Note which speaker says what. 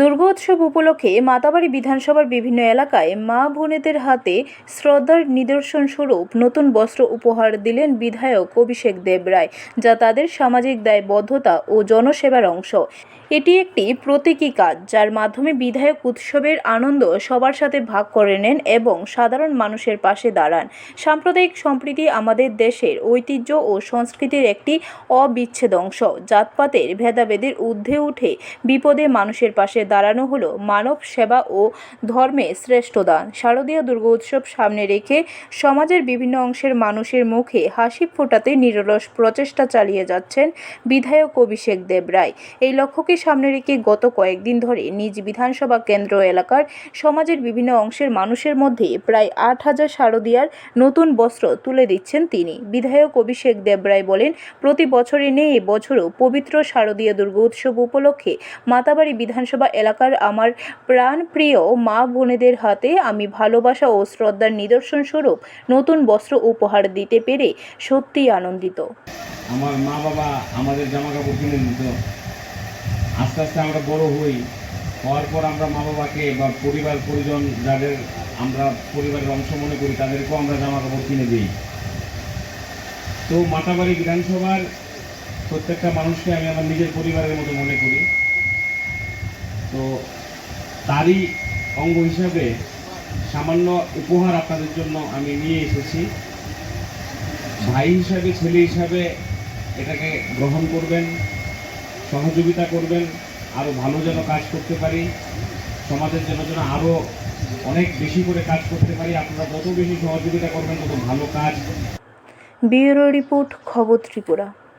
Speaker 1: দুর্গোৎসব উপলক্ষে মাতাবাড়ি বিধানসভার বিভিন্ন এলাকায় মা বোনেদের হাতে শ্রদ্ধার নিদর্শন স্বরূপ নতুন বস্ত্র উপহার দিলেন বিধায়ক অভিষেক দেব রায়, যা তাদের সামাজিক দায়বদ্ধতা ও জনসেবার অংশ। এটি একটি প্রতীকী কাজ, যার মাধ্যমে বিধায়ক উৎসবের আনন্দ সবার সাথে ভাগ করে নেন এবং সাধারণ মানুষের পাশে দাঁড়ান। সাম্প্রদায়িক সম্প্রীতি আমাদের দেশের ঐতিহ্য ও সংস্কৃতির একটি অবিচ্ছেদ অংশ। জাতপাতের ভেদাভেদের ঊর্ধ্বে উঠে বিপদে মানুষের পাশে দাঁড়ানো হলো মানব সেবা ও ধর্মে শ্রেষ্ঠ দান। শারদীয় দুর্গোৎসব সামনে রেখে সমাজের বিভিন্ন অংশের মানুষের মুখে হাসি ফোটাতে নিরলস প্রচেষ্টা চালিয়ে যাচ্ছেন বিধায়ক অভিষেক দেব রায়। এই লক্ষ্যকে সামনে রেখে গত কয়েকদিন ধরে নিজ বিধানসভা কেন্দ্র এলাকার সমাজের বিভিন্ন অংশের মানুষের মধ্যে প্রায় আট হাজার শারদীয়ার নতুন বস্ত্র তুলে দিচ্ছেন তিনি। বিধায়ক অভিষেক দেব রায় বলেন, প্রতি বছরে নেই এবছরও পবিত্র শারদীয় দুর্গোৎসব উপলক্ষে মাতাবাড়ি বিধানসভা এলাকার আমার প্রাণপ্রিয় মা বোনেদের হাতে আমি ভালোবাসা ও শ্রদ্ধার নিদর্শন স্বরূপ নতুন বস্ত্র উপহার দিতে পেরে সত্যিই আনন্দিত।
Speaker 2: আমার মা বাবা আমাদের জামা কাপড় কিনে দিত। আস্তে আস্তে আমরা বড় হই। হওয়ার পর আমরা মা বাবাকে বা পরিবার, পরিজন যাদের আমরা পরিবারের অংশ মনে করি, তাদেরকেও আমরা জামা কাপড় কিনে দিই। তো মাতাবাড়ি বিধানসভার প্রত্যেকটা মানুষকে আমি আমার নিজের পরিবারের মতো মনে করি। তো তারই অঙ্গ হিসাবে সামান্য উপহার আপনাদের জন্য আমি নিয়ে এসেছি। ভাই হিসাবে, ছেলে হিসাবে এটাকে গ্রহণ করবেন, সহযোগিতা করবেন আরও ভালো যেন কাজ করতে পারি, সমাজের জন্য যেন আরও অনেক বেশি করে কাজ করতে পারি। আপনারা যত বেশি সহযোগিতা করবেন, তত ভালো কাজ।
Speaker 1: ব্যুরো রিপোর্ট খবর ত্রিপুরা।